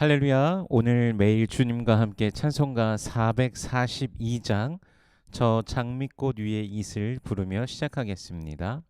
할렐루야. 오늘 매일 주님과 함께 찬송가 442장 저 장미꽃 위에 이슬 부르며 시작하겠습니다.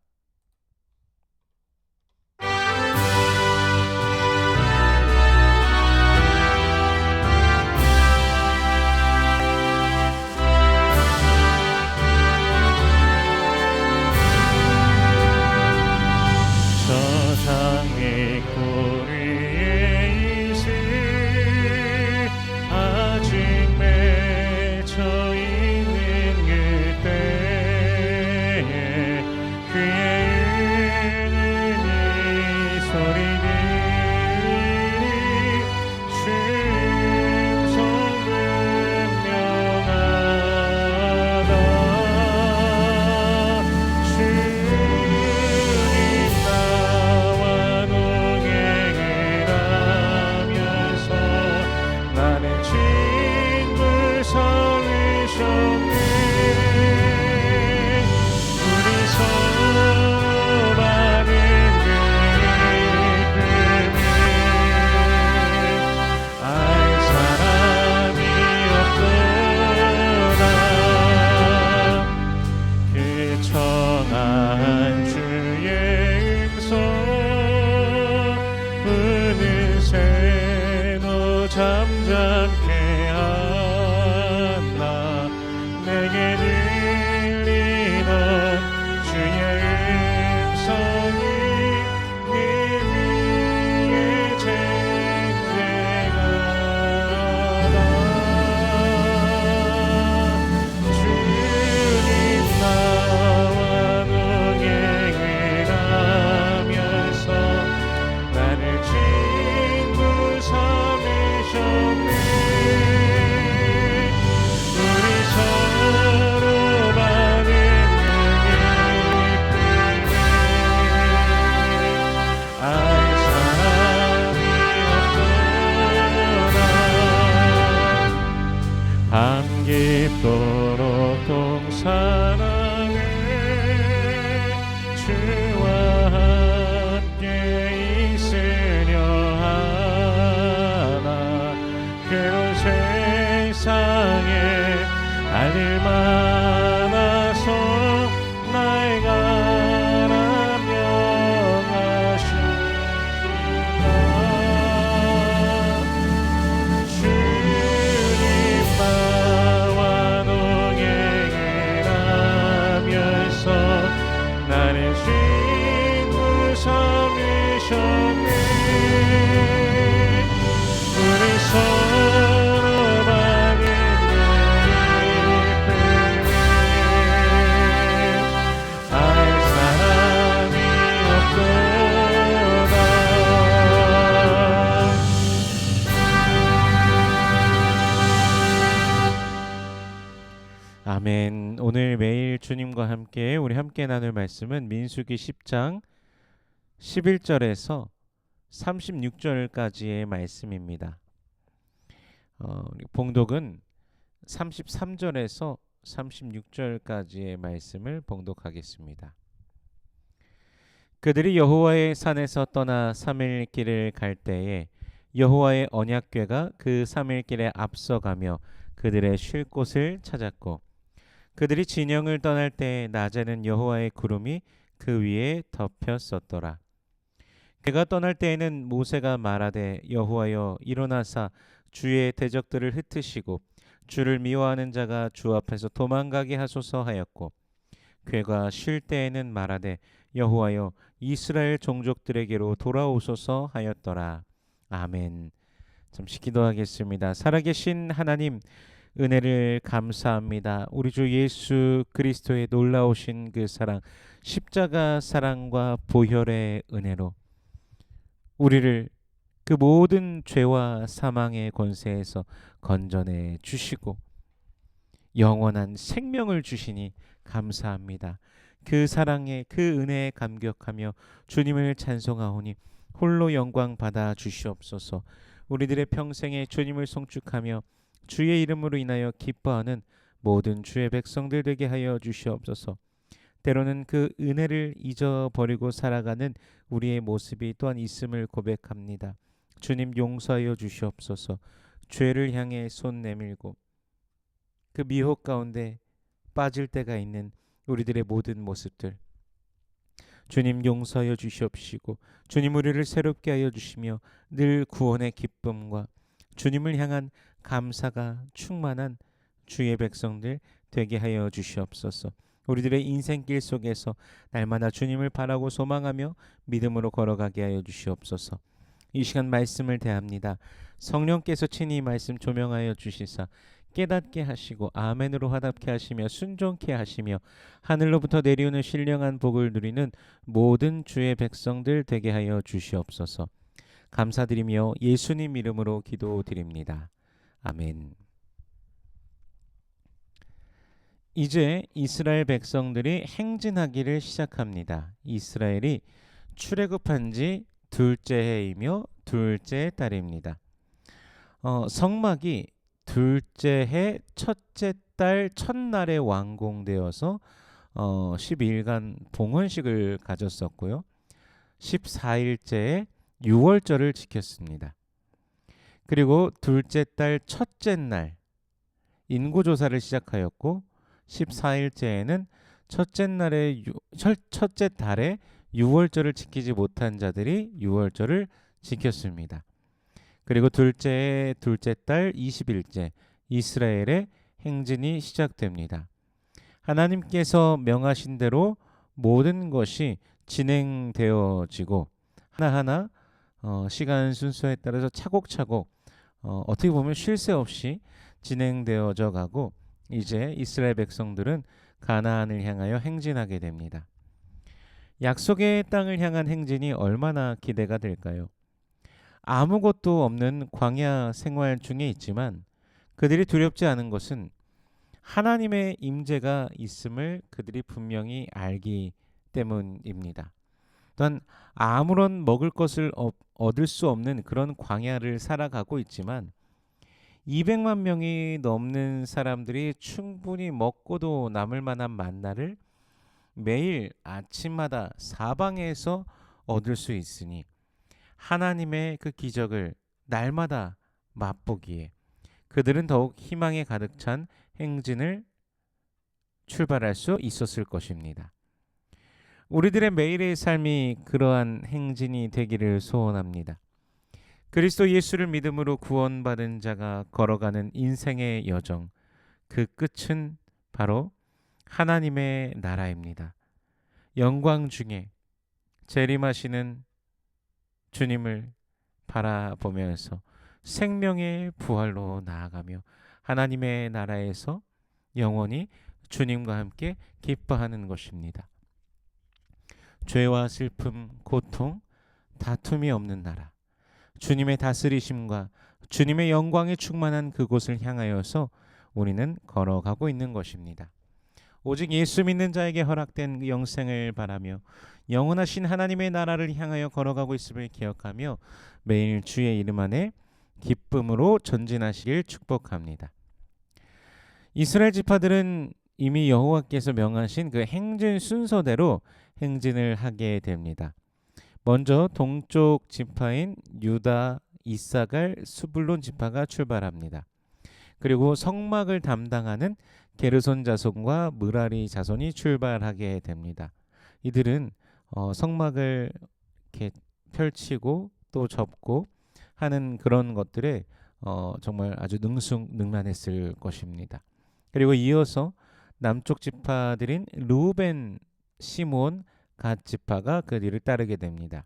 잠 함께 나눌 말씀은 민수기 10장 11절에서 36절까지의 말씀입니다. 어, 봉독은 33절에서 36절까지의 말씀을 봉독하겠습니다. 그들이 여호와의 산에서 떠나 3일 길을 갈 때에 여호와의 언약궤가 그 3일 길에 앞서가며 그들의 쉴 곳을 찾았고 그들이 진영을 떠날 때 낮에는 여호와의 구름이 그 위에 덮였었더라. 그가 떠날 때에는 모세가 말하되 여호와여 일어나사 주의 대적들을 흩으시고 주를 미워하는 자가 주 앞에서 도망가게 하소서 하였고 괴가 쉴 때에는 말하되 여호와여 이스라엘 종족들에게로 돌아오소서 하였더라. 아멘. 잠시 기도하겠습니다. 살아계신 하나님 은혜를 감사합니다. 우리 주 예수 그리스도의 놀라우신 그 사랑, 십자가 사랑과 보혈의 은혜로 우리를 그 모든 죄와 사망의 권세에서 건져내 주시고 영원한 생명을 주시니 감사합니다. 그 사랑에 그 은혜에 감격하며 주님을 찬송하오니 홀로 영광 받아 주시옵소서. 우리들의 평생에 주님을 송축하며 주의 이름으로 인하여 기뻐하는 모든 주의 백성들 되게 하여 주시옵소서. 때로는 그 은혜를 잊어버리고 살아가는 우리의 모습이 또한 있음을 고백합니다. 주님 용서하여 주시옵소서. 죄를 향해 손 내밀고 그 미혹 가운데 빠질 때가 있는 우리들의 모든 모습들 주님 용서하여 주시옵시고 주님 우리를 새롭게 하여 주시며 늘 구원의 기쁨과 주님을 향한 감사가 충만한 주의 백성들 되게 하여 주시옵소서. 우리들의 인생길 속에서 날마다 주님을 바라고 소망하며 믿음으로 걸어가게 하여 주시옵소서. 이 시간 말씀을 대합니다. 성령께서 친히 말씀 조명하여 주시사 깨닫게 하시고 아멘으로 화답케 하시며 순종케 하시며 하늘로부터 내려오는 신령한 복을 누리는 모든 주의 백성들 되게 하여 주시옵소서. 감사드리며 예수님 이름으로 기도드립니다. 아멘. 이제 이스라엘 백성들이 행진하기를 시작합니다. 이스라엘이 출애굽한 지 둘째 해이며 둘째 달입니다. 어, 성막이 둘째 해 첫째 달 첫날에 완공되어서 어, 12일간 봉헌식을 가졌었고요. 14일째에 6월절을 지켰습니다. 그리고 둘째 달 첫째 날 인구조사를 시작하였고 14일째에는 첫째 날에 첫째 달에 6월절을 지키지 못한 자들이 6월절을 지켰습니다. 그리고 둘째 둘째 달 20일째 이스라엘의 행진이 시작됩니다. 하나님께서 명하신 대로 모든 것이 진행되어지고 하나하나 어, 시간 순서에 따라서 차곡차곡 어, 어떻게 보면 쉴 새 없이 진행되어져 가고 이제 이스라엘 백성들은 가나안을 향하여 행진하게 됩니다. 약속의 땅을 향한 행진이 얼마나 기대가 될까요? 아무것도 없는 광야 생활 중에 있지만 그들이 두렵지 않은 것은 하나님의 임재가 있음을 그들이 분명히 알기 때문입니다. 또한 아무런 먹을 것을 얻을 수 없는 그런 광야를 살아가고 있지만 200만 명이 넘는 사람들이 충분히 먹고도 남을 만한 만나를 매일 아침마다 사방에서 얻을 수 있으니 하나님의 그 기적을 날마다 맛보기에 그들은 더욱 희망에 가득 찬 행진을 출발할 수 있었을 것입니다. 우리들의 매일의 삶이 그러한 행진이 되기를 소원합니다. 그리스도 예수를 믿음으로 구원받은 자가 걸어가는 인생의 여정, 그 끝은 바로 하나님의 나라입니다. 영광 중에 재림하시는 주님을 바라보면서 생명의 부활로 나아가며 하나님의 나라에서 영원히 주님과 함께 기뻐하는 것입니다. 죄와 슬픔, 고통, 다툼이 없는 나라. 주님의 다스리심과 주님의 영광에 충만한 그곳을 향하여서 우리는 걸어가고 있는 것입니다. 오직 예수 믿는 자에게 허락된 영생을 바라며 영원하신 하나님의 나라를 향하여 걸어가고 있음을 기억하며 매일 주의 이름 안에 기쁨으로 전진하시길 축복합니다. 이스라엘 지파들은 이미 여호와께서 명하신 그 행진 순서대로 행진을 하게 됩니다. 먼저 동쪽 지파인 유다, 이사갈, 수불론 지파가 출발합니다. 그리고 성막을 담당하는 게르손 자손과 무라리 자손이 출발하게 됩니다. 이들은 어, 성막을 이렇게 펼치고 또 접고 하는 그런 것들에 어, 정말 아주 능숙능란했을 것입니다. 그리고 이어서 남쪽 지파들인 루벤, 시몬, 갓 지파가 그 뒤를 따르게 됩니다.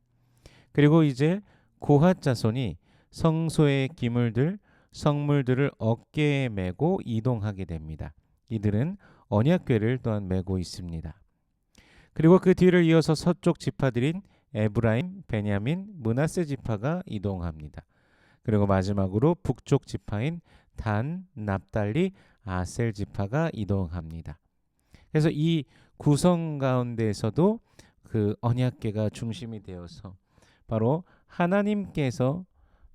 그리고 이제 고핫 자손이 성소의 기물들, 성물들을 어깨에 메고 이동하게 됩니다. 이들은 언약궤를 또한 메고 있습니다. 그리고 그 뒤를 이어서 서쪽 지파들인 에브라임, 베냐민, 문하세 지파가 이동합니다. 그리고 마지막으로 북쪽 지파인 단, 납달리, 아셀 지파가 이동합니다. 그래서 이 구성 가운데에서도 그 언약계가 중심이 되어서 바로 하나님께서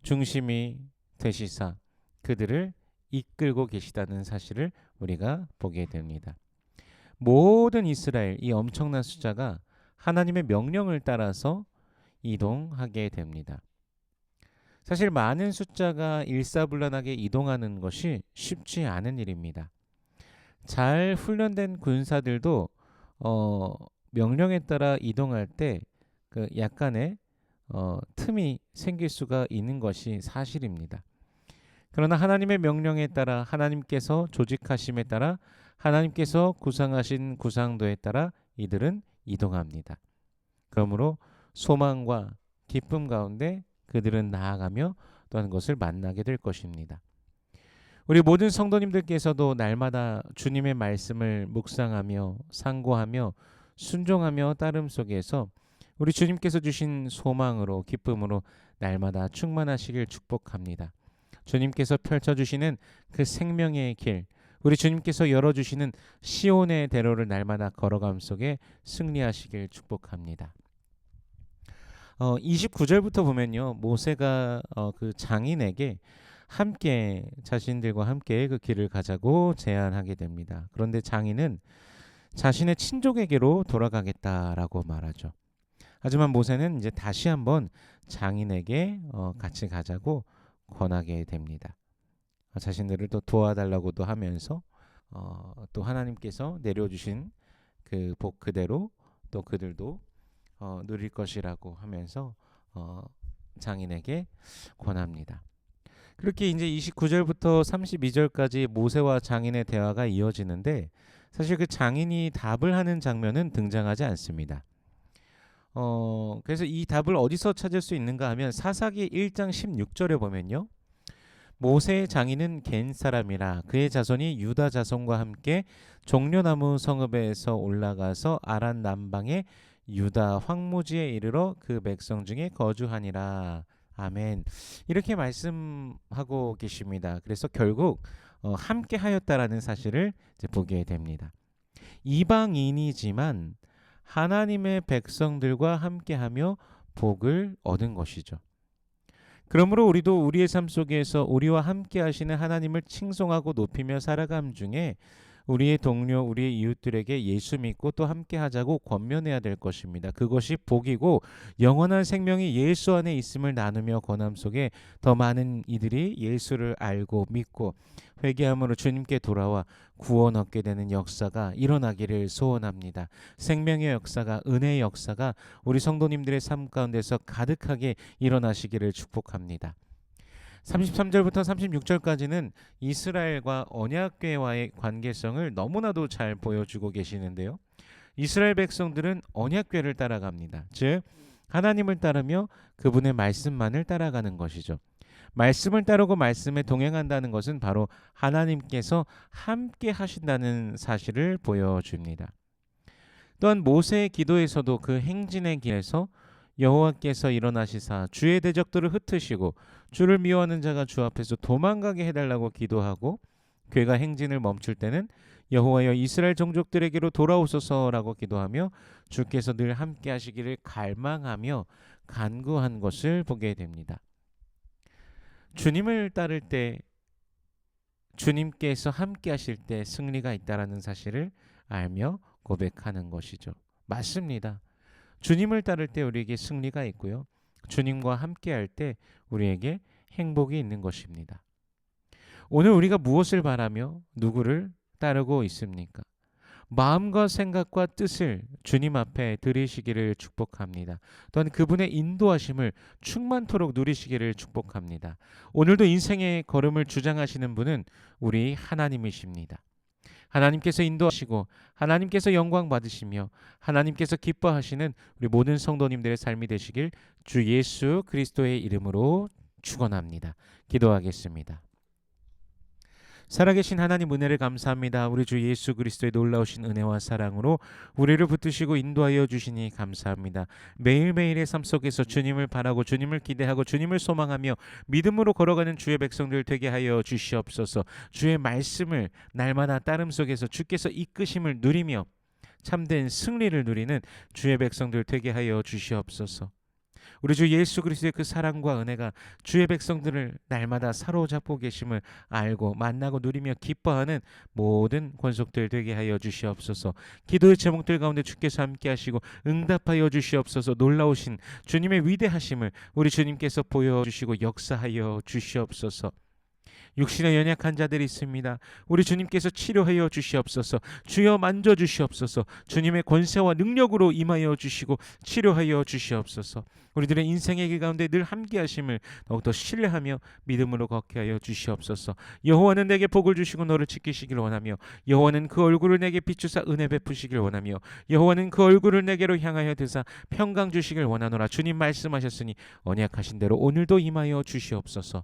중심이 되시사 그들을 이끌고 계시다는 사실을 우리가 보게 됩니다. 모든 이스라엘 이 엄청난 숫자가 하나님의 명령을 따라서 이동하게 됩니다. 사실 많은 숫자가 일사불란하게 이동하는 것이 쉽지 않은 일입니다. 잘 훈련된 군사들도 어, 명령에 따라 이동할 때 그 약간의 어, 틈이 생길 수가 있는 것이 사실입니다. 그러나 하나님의 명령에 따라 하나님께서 조직하심에 따라 하나님께서 구상하신 구상도에 따라 이들은 이동합니다. 그러므로 소망과 기쁨 가운데 그들은 나아가며 또한 것을 만나게 될 것입니다. 우리 모든 성도님들께서도 날마다 주님의 말씀을 묵상하며 상고하며 순종하며 따름 속에서 우리 주님께서 주신 소망으로 기쁨으로 날마다 충만하시길 축복합니다. 주님께서 펼쳐주시는 그 생명의 길, 우리 주님께서 열어주시는 시온의 대로를 날마다 걸어감 속에 승리하시길 축복합니다. 어, 29절부터 보면요. 모세가 어, 그 장인에게 함께 자신들과 함께 그 길을 가자고 제안하게 됩니다. 그런데 장인은 자신의 친족에게로 돌아가겠다라고 말하죠. 하지만 모세는 이제 다시 한번 장인에게 어, 같이 가자고 권하게 됩니다. 어, 자신들을 또 도와달라고도 하면서 어, 또 하나님께서 내려주신 그 복 그대로 또 그들도 어, 누릴 것이라고 하면서 어, 장인에게 권합니다. 그렇게 이제 29절부터 32절까지 모세와 장인의 대화가 이어지는데 사실 그 장인이 답을 하는 장면은 등장하지 않습니다. 어, 그래서 이 답을 어디서 찾을 수 있는가 하면 사사기 1장 16절에 보면요. 모세의 장인은 겐 사람이라 그의 자손이 유다 자손과 함께 종려나무 성읍에서 올라가서 아란 남방의 유다 황무지에 이르러 그 백성 중에 거주하니라. 아멘. 이렇게 말씀하고 계십니다. 그래서 결국 어, 함께 하였다라는 사실을 보게 됩니다. 이방인이지만 하나님의 백성들과 함께하며 복을 얻은 것이죠. 그러므로 우리도 우리의 삶 속에서 우리와 함께 하시는 하나님을 칭송하고 높이며 살아감 중에 우리의 동료, 우리의 이웃들에게 예수 믿고 또 함께 하자고 권면해야 될 것입니다. 그것이 복이고 영원한 생명이 예수 안에 있음을 나누며 권함 속에 더 많은 이들이 예수를 알고 믿고 회개함으로 주님께 돌아와 구원 얻게 되는 역사가 일어나기를 소원합니다. 생명의 역사가 은혜의 역사가 우리 성도님들의 삶 가운데서 가득하게 일어나시기를 축복합니다. 33절부터 36절까지는 이스라엘과 언약궤와의 관계성을 너무나도 잘 보여주고 계시는데요. 이스라엘 백성들은 언약궤를 따라갑니다. 즉 하나님을 따르며 그분의 말씀만을 따라가는 것이죠. 말씀을 따르고 말씀에 동행한다는 것은 바로 하나님께서 함께 하신다는 사실을 보여줍니다. 또한 모세의 기도에서도 그 행진의 길에서 여호와께서 일어나시사 주의 대적들을 흩으시고 주를 미워하는 자가 주 앞에서 도망가게 해달라고 기도하고 괴가 행진을 멈출 때는 여호와여 이스라엘 종족들에게로 돌아오소서라고 기도하며 주께서 늘 함께 하시기를 갈망하며 간구한 것을 보게 됩니다. 주님을 따를 때 주님께서 함께 하실 때 승리가 있다라는 사실을 알며 고백하는 것이죠. 맞습니다. 주님을 따를 때 우리에게 승리가 있고요. 주님과 함께 할 때 우리에게 행복이 있는 것입니다. 오늘 우리가 무엇을 바라며 누구를 따르고 있습니까? 마음과 생각과 뜻을 주님 앞에 드리시기를 축복합니다. 또한 그분의 인도하심을 충만토록 누리시기를 축복합니다. 오늘도 인생의 걸음을 주장하시는 분은 우리 하나님이십니다. 하나님께서 인도하시고 하나님께서 영광 받으시며 하나님께서 기뻐하시는 우리 모든 성도님들의 삶이 되시길 주 예수 그리스도의 이름으로 축원합니다. 기도하겠습니다. 살아계신 하나님 은혜를 감사합니다. 우리 주 예수 그리스도의 놀라우신 은혜와 사랑으로 우리를 붙드시고 인도하여 주시니 감사합니다. 매일매일의 삶 속에서 주님을 바라고 주님을 기대하고 주님을 소망하며 믿음으로 걸어가는 주의 백성들 되게 하여 주시옵소서. 주의 말씀을 날마다 따름 속에서 주께서 이끄심을 누리며 참된 승리를 누리는 주의 백성들 되게 하여 주시옵소서. 우리 주 예수 그리스도의 그 사랑과 은혜가 주의 백성들을 날마다 사로잡고 계심을 알고 만나고 누리며 기뻐하는 모든 권속들 되게 하여 주시옵소서. 기도의 제목들 가운데 주께서 함께 하시고 응답하여 주시옵소서. 놀라우신 주님의 위대하심을 우리 주님께서 보여 주시고 역사하여 주시옵소서. 육신의 연약한 자들이 있습니다. 우리 주님께서 치료하여 주시옵소서. 주여 만져 주시옵소서. 주님의 권세와 능력으로 임하여 주시고 치료하여 주시옵소서. 우리들의 인생의 길 가운데 늘 함께 하심을 더욱더 신뢰하며 믿음으로 걷게 하여 주시옵소서. 여호와는 내게 복을 주시고 너를 지키시길 원하며 여호와는 그 얼굴을 내게 비추사 은혜 베푸시길 원하며 여호와는 그 얼굴을 내게로 향하여 드사 평강 주시길 원하노라. 주님 말씀하셨으니 언약하신 대로 오늘도 임하여 주시옵소서.